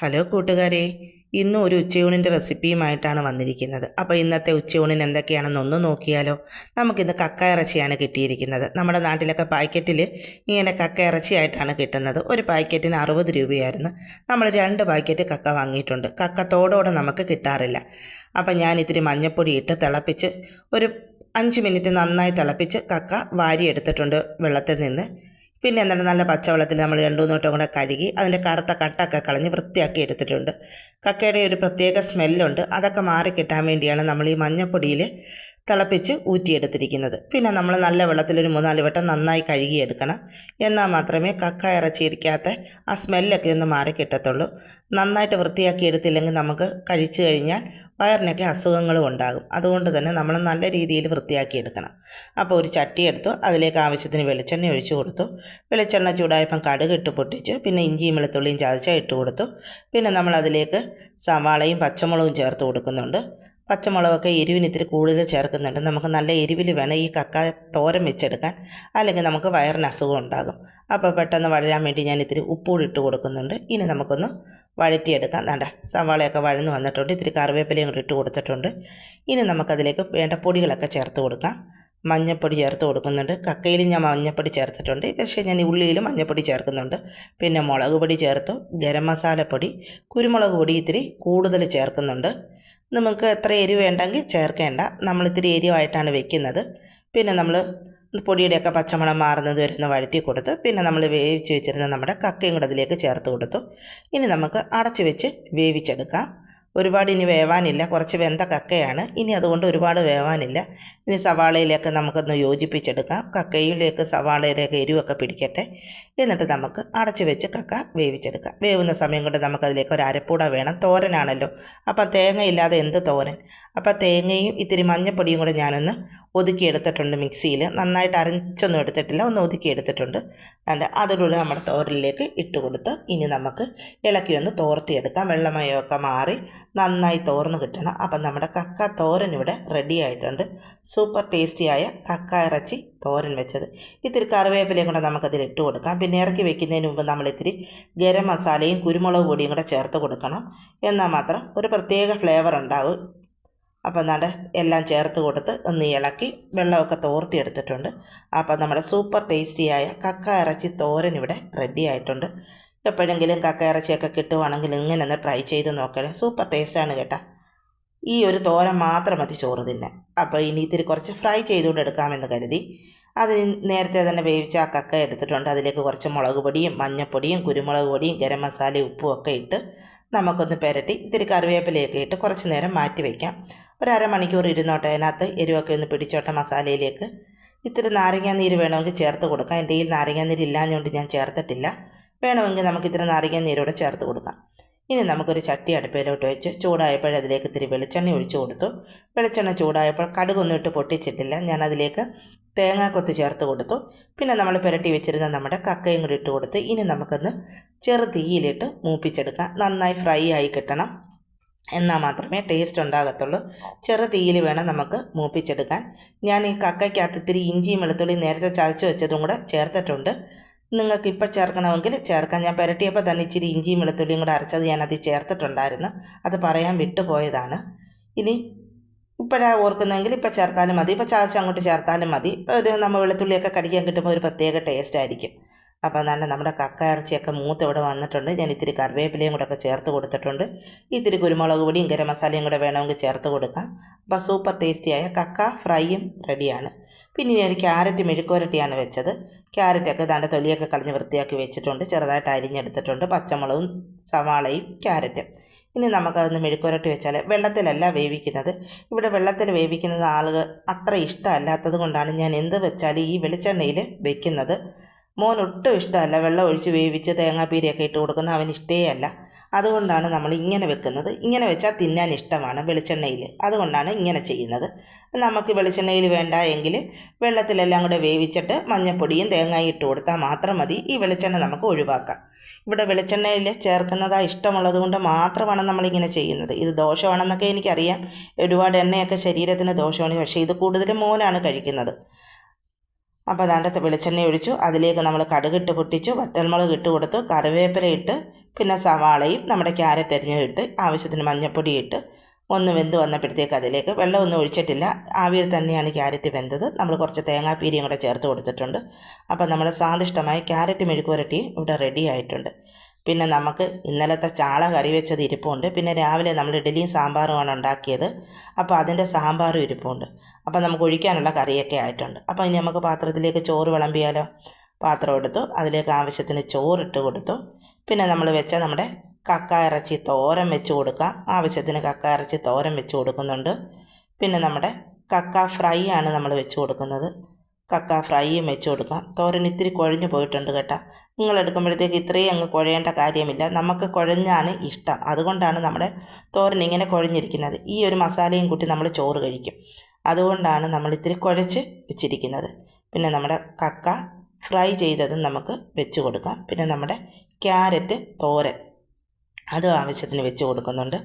Hello കൂട്ടുകാരെ ഇന്നും ഒരു ഉച്ചയൂണിന്റെ റെസിപ്പിയുമായിട്ടാണ് വന്നിരിക്കുന്നത്. അപ്പോൾ ഇന്നത്തെ ഉച്ചയൂണിന് എന്തൊക്കെയാണെന്ന് ഒന്ന് നോക്കിയാലോ. നമുക്കിന്ന് കക്ക ഇറച്ചിയാണ് കിട്ടിയിരിക്കുന്നത്. നമ്മുടെ നാട്ടിലൊക്കെ പാക്കറ്റിൽ ഇങ്ങനെ കക്ക ഇറച്ചിയായിട്ടാണ് കിട്ടുന്നത്. ഒരു പാക്കറ്റിന് അറുപത് രൂപയായിരുന്നു. നമ്മൾ രണ്ട് പാക്കറ്റ് കക്ക വാങ്ങിയിട്ടുണ്ട്. കക്ക തോടോടെ നമുക്ക് കിട്ടാറില്ല. അപ്പോൾ ഞാൻ ഇത്തിരി മഞ്ഞപ്പൊടി ഇട്ട് തിളപ്പിച്ച് ഒരു അഞ്ച് മിനിറ്റ് നന്നായി തിളപ്പിച്ച് കക്ക വാരിയെടുത്തിട്ടുണ്ട് വെള്ളത്തിൽ നിന്ന്. പിന്നെ എന്താണ്? നല്ല പച്ചവെള്ളത്തിൽ നമ്മൾ രണ്ടു മൂന്നോട്ടം കൂടെ കഴുകി അതിന്റെ കറുത്ത കട്ടൊക്കെ കളഞ്ഞ് വൃത്തിയാക്കി എടുത്തിട്ടുണ്ട്. കക്കയുടെ ഒരു പ്രത്യേക സ്മെല്ലുണ്ട്. അതൊക്കെ മാറി കിട്ടാൻ വേണ്ടിയാണ് നമ്മൾ ഈ മഞ്ഞപ്പൊടിയിൽ തിളപ്പിച്ച് ഊറ്റിയെടുത്തിരിക്കുന്നത്. പിന്നെ നമ്മൾ നല്ല വെള്ളത്തിൽ ഒരു മൂന്നാൽ വട്ടം നന്നായി കഴുകിയെടുക്കണം. എന്നാൽ മാത്രമേ കക്ക ഇറച്ചിയിരിക്കാത്ത ആ സ്മെല്ലൊക്കെ ഒന്ന് മാറി കിട്ടത്തുള്ളൂ. നന്നായിട്ട് വൃത്തിയാക്കി എടുത്തില്ലെങ്കിൽ നമുക്ക് കഴിച്ചു കഴിഞ്ഞാൽ വയറിനൊക്കെ അസുഖങ്ങളും ഉണ്ടാകും. അതുകൊണ്ട് തന്നെ നമ്മൾ നല്ല രീതിയിൽ വൃത്തിയാക്കി എടുക്കണം. അപ്പോൾ ഒരു ചട്ടി എടുത്തു അതിലേക്ക് ആവശ്യത്തിന് വെളിച്ചെണ്ണ ഒഴിച്ചു കൊടുത്തു. വെളിച്ചെണ്ണ ചൂടായപ്പം കടുക് ഇട്ട് പൊട്ടിച്ച്. പിന്നെ ഇഞ്ചിയും വെളുത്തുള്ളിയും ചതച്ച ഇട്ട് കൊടുത്തു. പിന്നെ നമ്മൾ അതിലേക്ക് സവാളയും പച്ചമുളകും ചേർത്ത് കൊടുക്കുന്നുണ്ട്. പച്ചമുളകൊക്കെ എരിവിന് ഇത്തിരി കൂടുതൽ ചേർക്കുന്നുണ്ട്. നമുക്ക് നല്ല എരിവിൽ വേണം ഈ കക്ക തോരൻ വെച്ചെടുക്കാൻ. അല്ലെങ്കിൽ നമുക്ക് വയറിന് അസുഖം ഉണ്ടാകും. അപ്പോൾ പെട്ടെന്ന് വഴരാൻ വേണ്ടി ഞാൻ ഇത്തിരി ഉപ്പൂടി ഇട്ട് കൊടുക്കുന്നുണ്ട്. ഇനി നമുക്കൊന്ന് വഴറ്റിയെടുക്കാം. വേണ്ട സവാളയൊക്കെ വഴന്ന് വന്നിട്ടുണ്ട്. ഇത്തിരി കറിവേപ്പിലയും കൂടി ഇട്ട് കൊടുത്തിട്ടുണ്ട്. ഇനി നമുക്കതിലേക്ക് വേണ്ട പൊടികളൊക്കെ ചേർത്ത് കൊടുക്കാം. മഞ്ഞപ്പൊടി ചേർത്ത് കൊടുക്കുന്നുണ്ട്. കക്കയിൽ ഞാൻ മഞ്ഞപ്പൊടി ചേർത്തിട്ടുണ്ട്. പക്ഷേ ഞാൻ ഉള്ളിയിലും മഞ്ഞപ്പൊടി ചേർക്കുന്നുണ്ട്. പിന്നെ മുളക് പൊടി ചേർത്തു. ഗരം മസാലപ്പൊടി കുരുമുളക് പൊടി ഇത്തിരി കൂടുതൽ ചേർക്കുന്നുണ്ട്. നമുക്ക് എത്ര എരിവ് വേണ്ടെങ്കിൽ ചേർക്കേണ്ട. നമ്മൾ ഇത്തിരി എരിവായിട്ടാണ് വെക്കുന്നത്. പിന്നെ നമ്മൾ പൊടിയുടെയൊക്കെ പച്ചമണം മാറുന്നത് വരുന്ന വഴറ്റി കൊടുത്ത്. പിന്നെ നമ്മൾ വേവിച്ച് വെച്ചിരുന്ന നമ്മുടെ കക്കയും കൂടെ അതിലേക്ക് ചേർത്ത് കൊടുത്തു. ഇനി നമുക്ക് അടച്ച് വെച്ച് വേവിച്ചെടുക്കാം. ഒരുപാട് ഇനി വേവാനില്ല. കുറച്ച് വെന്ത കക്കയാണ് ഇനി അതുകൊണ്ട് ഒരുപാട് വേവാനില്ല. ഇനി സവാളയിലേക്ക് നമുക്കൊന്ന് യോജിപ്പിച്ചെടുക്കാം. കക്കയിലേക്ക് സവാളയിലേക്ക് എരിവൊക്കെ പിടിക്കട്ടെ. എന്നിട്ട് നമുക്ക് അടച്ചു വെച്ച് കക്ക വേവിച്ചെടുക്കാം. വേവുന്ന സമയം കൊണ്ട് നമുക്കതിലേക്ക് ഒരു അരപ്പൂട വേണം. തോരനാണല്ലോ. അപ്പം തേങ്ങയില്ലാതെ എന്ത് തോരൻ? അപ്പം തേങ്ങയും ഇത്തിരി മഞ്ഞപ്പൊടിയും കൂടെ ഞാനൊന്ന് ഒതുക്കിയെടുത്തിട്ടുണ്ട് മിക്സിയിൽ. നന്നായിട്ട് അരച്ചൊന്നും എടുത്തിട്ടില്ല. ഒന്ന് ഒതുക്കിയെടുത്തിട്ടുണ്ട്. അതുകൊണ്ട് അതിലൂടെ നമ്മുടെ തോരനിലേക്ക് ഇട്ട് കൊടുത്ത് ഇനി നമുക്ക് ഇളക്കി ഒന്ന് തോർത്തിയെടുക്കാം. വെള്ളമയമൊക്കെ മാറി നന്നായി തോർന്ന് കിട്ടണം. അപ്പം നമ്മുടെ കക്ക തോരൻ ഇവിടെ റെഡി ആയിട്ടുണ്ട്. സൂപ്പർ ടേസ്റ്റിയായ കക്ക ഇറച്ചി തോരൻ വെച്ചത്. ഇത്തിരി കറിവേപ്പിലയും കൂടെ നമുക്കതിൽ ഇട്ട് കൊടുക്കാം. പിന്നെ ഇറക്കി വെക്കുന്നതിന് മുമ്പ് നമ്മൾ ഇത്തിരി ഗരം മസാലയും കുരുമുളക് പൊടിയും കൂടെ ചേർത്ത് കൊടുക്കണം. എന്നാൽ മാത്രം ഒരു പ്രത്യേക ഫ്ലേവർ ഉണ്ടാവും. അപ്പം നമ്മുടെ എല്ലാം ചേർത്ത് കൊടുത്ത് ഒന്ന് ഇളക്കി വെള്ളമൊക്കെ തോർത്തി എടുത്തിട്ടുണ്ട്. അപ്പം നമ്മുടെ സൂപ്പർ ടേസ്റ്റിയായ കക്ക ഇറച്ചി തോരൻ ഇവിടെ റെഡി ആയിട്ടുണ്ട്. എപ്പോഴെങ്കിലും കക്ക ഇറച്ചിയൊക്കെ കിട്ടുവാണെങ്കിൽ ഇങ്ങനെ ഒന്ന് ട്രൈ ചെയ്ത് നോക്കണേ. സൂപ്പർ ടേസ്റ്റാണ് കേട്ടോ. ഈ ഒരു തോരൻ മാത്രം മതി ചോറ് തിന്നാൻ. അപ്പോൾ ഇനി ഇത്തിരി കുറച്ച് ഫ്രൈ ചെയ്തുകൊണ്ട് എടുക്കാമെന്ന് കരുതി. അതിന് നേരത്തെ തന്നെ വേവിച്ച ആ കക്ക എടുത്തിട്ടുണ്ട്. അതിലേക്ക് കുറച്ച് മുളക് പൊടിയും മഞ്ഞൾപ്പൊടിയും കുരുമുളക് പൊടിയും ഗരം മസാലയും ഉപ്പും ഒക്കെ ഇട്ട് നമുക്കൊന്ന് പുരട്ടി ഇത്തിരി കറിവേപ്പിലയൊക്കെ ഇട്ട് കുറച്ച് നേരം മാറ്റി വയ്ക്കാം ഒരു അരമണിക്കൂർ ഇരുന്നോട്ടെ. അതിനകത്ത് എരിവൊക്കെ ഒന്ന് പിടിച്ചോട്ടെ മസാലയിലേക്ക്. ഇത്തിരി നാരങ്ങാനീര് വേണമെങ്കിൽ ചേർത്ത് കൊടുക്കാം. എന്റെ കയ്യിൽ നാരങ്ങാനീര് ഇല്ലാഞ്ഞുകൊണ്ട് ഞാൻ ചേർത്തിട്ടില്ല. വേണമെങ്കിൽ നമുക്ക് ഇത്തിരി നാരങ്ങ നീരോടെ ചേർത്ത് കൊടുക്കാം. ഇനി നമുക്കൊരു ചട്ടി അടുപ്പിലോട്ട് വെച്ച് ചൂടായപ്പോൾ അതിലേക്ക് ഇത്തിരി വെളിച്ചെണ്ണ ഒഴിച്ചു കൊടുത്തു. വെളിച്ചെണ്ണ ചൂടായപ്പോൾ കടുകൊന്നും ഇട്ട് പൊട്ടിച്ചിട്ടില്ല. ഞാൻ അതിലേക്ക് തേങ്ങാക്കൊത്ത് ചേർത്ത് കൊടുത്തു. പിന്നെ നമ്മൾ പുരട്ടി വെച്ചിരുന്ന നമ്മുടെ കക്കയും കൂടി ഇട്ട് കൊടുത്ത് ഇനി നമുക്കൊന്ന് ചെറു തീയിലിട്ട് മൂപ്പിച്ചെടുക്കാം. നന്നായി ഫ്രൈ ആയി കിട്ടണം. എന്നാൽ മാത്രമേ ടേസ്റ്റ് ഉണ്ടാകത്തുള്ളൂ. ചെറു തീയിൽ വേണം നമുക്ക് മൂപ്പിച്ചെടുക്കാൻ. ഞാൻ ഈ കക്കയ്ക്കകത്ത് ഇത്തിരി ഇഞ്ചിയും വെളുത്തുള്ളി നേരത്തെ ചതച്ച് വെച്ചതും കൂടെ ചേർത്തിട്ടുണ്ട്. നിങ്ങൾക്ക് ഇപ്പോൾ ചേർക്കണമെങ്കിൽ ചേർക്കാം. ഞാൻ പുരട്ടിയപ്പോൾ തന്നെ ഇച്ചിരി ഇഞ്ചിയും വെളുത്തുള്ളിയും കൂടെ അരച്ചത് ഞാൻ അത് ചേർത്തിട്ടുണ്ടായിരുന്നു. അത് പറയാൻ വിട്ടുപോയതാണ്. ഇനി ഇപ്പോഴാണ് ഓർക്കുന്നതെങ്കിൽ ഇപ്പോൾ ചേർത്താലും മതി. ഇപ്പോൾ ചതച്ച് അങ്ങോട്ട് ചേർത്താലും മതി. ഒരു നമ്മൾ വെളുത്തുള്ളിയൊക്കെ കടിക്കാൻ കിട്ടുമ്പോൾ ഒരു പ്രത്യേക ടേസ്റ്റ് ആയിരിക്കും. അപ്പോൾ നല്ല നമ്മുടെ കക്ക ഇറച്ചിയൊക്കെ മൂത്ത് ഇവിടെ വന്നിട്ടുണ്ട്. ഞാൻ ഇത്തിരി കറിവേപ്പിലയും കൂടെ ഒക്കെ ചേർത്ത് കൊടുത്തിട്ടുണ്ട്. ഇത്തിരി കുരുമുളക് പൊടിയും ഗരം മസാലയും കൂടെ വേണമെങ്കിൽ ചേർത്ത് കൊടുക്കാം. അപ്പോൾ സൂപ്പർ ടേസ്റ്റിയായ കക്ക ഫ്രൈയും റെഡിയാണ്. പിന്നെ ഞാൻ ക്യാരറ്റ് മെഴുക്കുരട്ടിയാണ് വെച്ചത്. ക്യാരറ്റൊക്കെ ദാണ്ട് തൊലിയൊക്കെ കളഞ്ഞ് വൃത്തിയാക്കി വെച്ചിട്ടുണ്ട്. ചെറുതായിട്ട് അരിഞ്ഞെടുത്തിട്ടുണ്ട്. പച്ചമുളകും സവാളയും ക്യാരറ്റും. ഇനി നമുക്കതൊന്ന് മെഴുക്കുരട്ടി വെച്ചാൽ വെള്ളത്തിലല്ല വേവിക്കുന്നത്. ഇവിടെ വെള്ളത്തിൽ വേവിക്കുന്നത് ആളുകൾ അത്ര ഇഷ്ടമല്ലാത്തത് കൊണ്ടാണ് ഞാൻ എന്ത് വെച്ചാലും ഈ വെളിച്ചെണ്ണയിൽ വെക്കുന്നത്. മോൻ ഒട്ടും ഇഷ്ടമല്ല വെള്ളം ഒഴിച്ച് വേവിച്ച് തേങ്ങാപ്പീരിയൊക്കെ ഇട്ട് കൊടുക്കുന്നത് അവന് ഇഷ്ടേ അല്ല അതുകൊണ്ടാണ് നമ്മൾ ഇങ്ങനെ വെക്കുന്നത്. ഇങ്ങനെ വെച്ചാൽ തിന്നാൻ ഇഷ്ടമാണ് വെളിച്ചെണ്ണയിൽ. അതുകൊണ്ടാണ് ഇങ്ങനെ ചെയ്യുന്നത്. നമുക്ക് വെളിച്ചെണ്ണയിൽ വേണ്ട എങ്കിൽ വെള്ളത്തിലെല്ലാം കൂടെ വേവിച്ചിട്ട് മഞ്ഞൾപ്പൊടിയും തേങ്ങയും ഇട്ട് കൊടുത്താൽ മാത്രം മതി. ഈ വെളിച്ചെണ്ണ നമുക്ക് ഒഴിവാക്കാം. ഇവിടെ വെളിച്ചെണ്ണയിൽ ചേർക്കുന്നതാ ഇഷ്ടമുള്ളത് കൊണ്ട് മാത്രമാണ് നമ്മളിങ്ങനെ ചെയ്യുന്നത്. ഇത് ദോഷമാണെന്നൊക്കെ എനിക്കറിയാം. ഒരുപാട് എണ്ണയൊക്കെ ശരീരത്തിന് ദോഷമാണ്. പക്ഷേ ഇത് കൂടുതലും മോനാണ് കഴിക്കുന്നത്. അപ്പോൾ അതാണ്ടത്തെ വെളിച്ചെണ്ണ ഒഴിച്ചു. അതിലേക്ക് നമ്മൾ കടുകിട്ട് പൊട്ടിച്ചു. വറ്റൽമുളക് ഇട്ട് കൊടുത്തു. കറിവേപ്പില ഇട്ട് പിന്നെ സവാളയും നമ്മുടെ ക്യാരറ്റ് അരിഞ്ഞിട്ട് ആവശ്യത്തിന് മഞ്ഞൾപ്പൊടി ഇട്ട് ഒന്ന് വെന്ത് വന്നപ്പോഴത്തേക്ക് അതിലേക്ക് വെള്ളം ഒന്നും ഒഴിച്ചിട്ടില്ല. ആവിയിൽ തന്നെയാണ് ക്യാരറ്റ് വെന്തത്. നമ്മൾ കുറച്ച് തേങ്ങാപ്പീരിയും കൂടെ ചേർത്ത് കൊടുത്തിട്ടുണ്ട്. അപ്പോൾ നമ്മുടെ സ്വാദിഷ്ടമായ ക്യാരറ്റ് മെഴുക്കുവരട്ടിയും ഇവിടെ റെഡി ആയിട്ടുണ്ട്. പിന്നെ നമുക്ക് ഇന്നലത്തെ ചാള കറി വെച്ചത് ഇരിപ്പുണ്ട്. പിന്നെ രാവിലെ നമ്മൾ ഇഡലിയും സാമ്പാറുമാണ് ഉണ്ടാക്കിയത്. അപ്പോൾ അതിന്റെ സാമ്പാറും ഇരിപ്പുണ്ട്. അപ്പോൾ നമുക്ക് ഒഴിക്കാനുള്ള കറിയൊക്കെ ആയിട്ടുണ്ട്. അപ്പോൾ ഇനി നമുക്ക് പാത്രത്തിലേക്ക് ചോറ് വിളമ്പിയാലോ? പാത്രം എടുത്തു. അതിലേക്ക് ആവശ്യത്തിന് ചോറിട്ട് കൊടുത്തു. പിന്നെ നമ്മൾ വെച്ച നമ്മുടെ കക്ക ഇറച്ചി തോരൻ വെച്ച് കൊടുക്കാം. ആവശ്യത്തിന് കക്ക ഇറച്ചി തോരൻ വെച്ച് കൊടുക്കുന്നുണ്ട്. പിന്നെ നമ്മുടെ കക്ക ഫ്രൈ ആണ് നമ്മൾ വെച്ച് കൊടുക്കുന്നത്. കക്ക ഫ്രൈയും വെച്ച് കൊടുക്കാം. തോരൻ ഇത്തിരി കുഴഞ്ഞു പോയിട്ടുണ്ട് കേട്ടോ. നിങ്ങൾ എടുക്കുമ്പോഴത്തേക്ക് ഇത്രയും അങ്ങ് കുഴയേണ്ട കാര്യമില്ല. നമുക്ക് കുഴഞ്ഞാണ് ഇഷ്ടം. അതുകൊണ്ടാണ് നമ്മുടെ തോരൻ ഇങ്ങനെ കുഴഞ്ഞിരിക്കുന്നത്. ഈ ഒരു മസാലയും കൂട്ടി നമ്മൾ ചോറ് കഴിക്കും. അതുകൊണ്ടാണ് നമ്മൾ ഇത്തിരി കുഴച്ച് വെച്ചിരിക്കുന്നത്. പിന്നെ നമ്മുടെ കക്ക ഫ്രൈ ചെയ്തതും നമുക്ക് വെച്ച് കൊടുക്കാം. പിന്നെ നമ്മുടെ ക്യാരറ്റ് തോരൻ അതും ആവശ്യത്തിന് വെച്ച് കൊടുക്കുന്നുണ്ട്.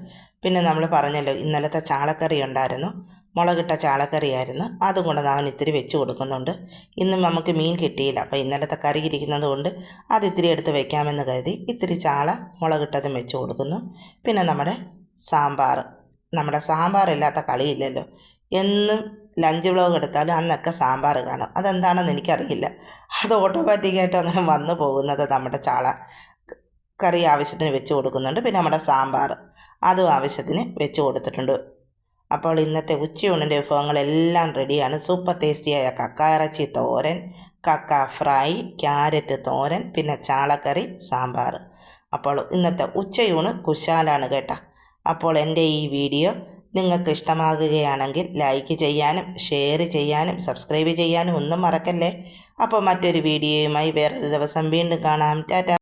പിന്നെ നമ്മൾ പറഞ്ഞല്ലോ ഇന്നലത്തെ ചാളക്കറി ഉണ്ടായിരുന്നു. മുളകിട്ട ചാളക്കറിയായിരുന്നു. അതും കൊണ്ട് ഞാൻ ഇത്തിരി വെച്ച് കൊടുക്കുന്നുണ്ട്. ഇന്നും നമുക്ക് മീൻ കിട്ടിയില്ല. അപ്പോൾ ഇന്നലത്തെ കറി ഇരിക്കുന്നത് കൊണ്ട് അത് ഇത്തിരി എടുത്ത് വെക്കാമെന്ന് കരുതി ഇത്തിരി ചാള മുളകിട്ടതും വെച്ച് കൊടുക്കുന്നു. പിന്നെ നമ്മുടെ സാമ്പാർ. നമ്മുടെ സാമ്പാർ ഇല്ലാത്ത കളിയില്ലല്ലോ. എന്നും ലഞ്ച് വ്ലോഗ് എടുത്താലും അന്നൊക്കെ സാമ്പാർ കാണും. അതെന്താണെന്ന് എനിക്കറിയില്ല. അത് ഓട്ടോമാറ്റിക്കായിട്ട് അങ്ങനെ വന്നു പോകുന്നത് നമ്മുടെ ചാള കറി ആവശ്യത്തിന് വെച്ച് കൊടുക്കുന്നുണ്ട്. പിന്നെ നമ്മുടെ സാമ്പാർ. അതും ആവശ്യത്തിന് വെച്ച് കൊടുത്തിട്ടുണ്ട്. അപ്പോൾ ഇന്നത്തെ ഉച്ചയൂണിന്റെ വിഭവങ്ങളെല്ലാം റെഡിയാണ്. സൂപ്പർ ടേസ്റ്റിയായ കക്ക ഇറച്ചി തോരൻ കക്ക ഫ്രൈ ക്യാരറ്റ് തോരൻ പിന്നെ ചാളക്കറി സാമ്പാർ. അപ്പോൾ ഇന്നത്തെ ഉച്ചയൂണ് കുശാലാണ് കേട്ടോ. അപ്പോൾ എന്റെ ഈ വീഡിയോ നിങ്ങൾക്ക് ഇഷ്ടമാകുകയാണെങ്കിൽ ലൈക്ക് ചെയ്യാനും ഷെയർ ചെയ്യാനും സബ്സ്ക്രൈബ് ചെയ്യാനും ഒന്നും മറക്കല്ലേ? അപ്പോൾ മറ്റൊരു വീഡിയോയുമായി വേറൊരു ദിവസം വീണ്ടും കാണാം. ടാറ്റ.